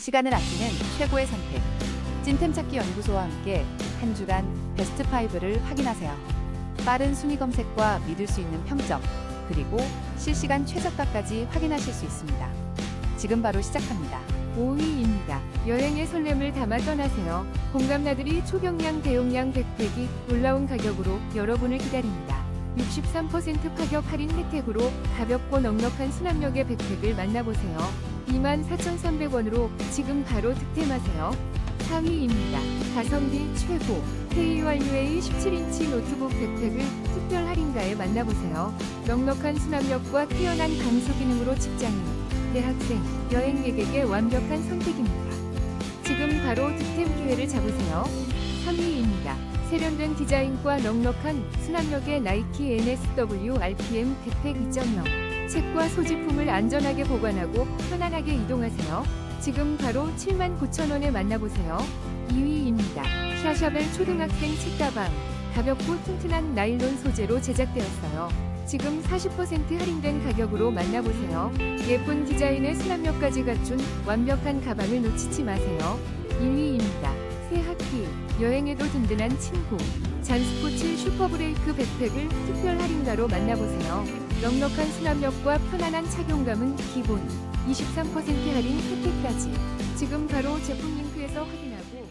시간을 아끼는 최고의 선택. 찐템 찾기 연구소와 함께 한 주간 베스트 5를 확인하세요. 빠른 순위 검색과 믿을 수 있는 평점, 그리고 실시간 최저가까지 확인하실 수 있습니다. 지금 바로 시작합니다. 5위입니다. 여행의 설렘을 담아 떠나세요. 공감나들이 초경량 대용량 백팩이 놀라운 가격으로 여러분을 기다립니다. 63% 파격 할인 혜택으로 가볍고 넉넉한 수납력의 백팩을 만나보세요. 24,300원으로 지금 바로 득템하세요. 4위입니다. 가성비 최고 KURUA 17인치 노트북 백팩을 특별 할인가에 만나보세요. 넉넉한 수납력과 뛰어난 강소 기능으로 직장인, 대학생, 여행객에게 완벽한 선택입니다. 지금 바로 득템 기회를 잡으세요. 3위입니다. 세련된 디자인과 넉넉한 수납력의 나이키 NSW RPM 백팩 2.0 책과 소지품을 안전하게 보관하고 편안하게 이동하세요. 지금 바로 79,000원에 만나보세요. 2위입니다. 샤샤벨 초등학생 책가방 가볍고 튼튼한 나일론 소재로 제작되었어요. 지금 40% 할인된 가격으로 만나보세요. 예쁜 디자인의 수납력까지 갖춘 완벽한 가방을 놓치지 마세요. 1위입니다. 새 학기, 여행에도 든든한 친구. 잔스포츠 슈퍼브레이크 백팩을 특별 할인가로 만나보세요. 넉넉한 수납력과 편안한 착용감은 기본. 23% 할인 혜택까지. 지금 바로 제품 링크에서 확인하고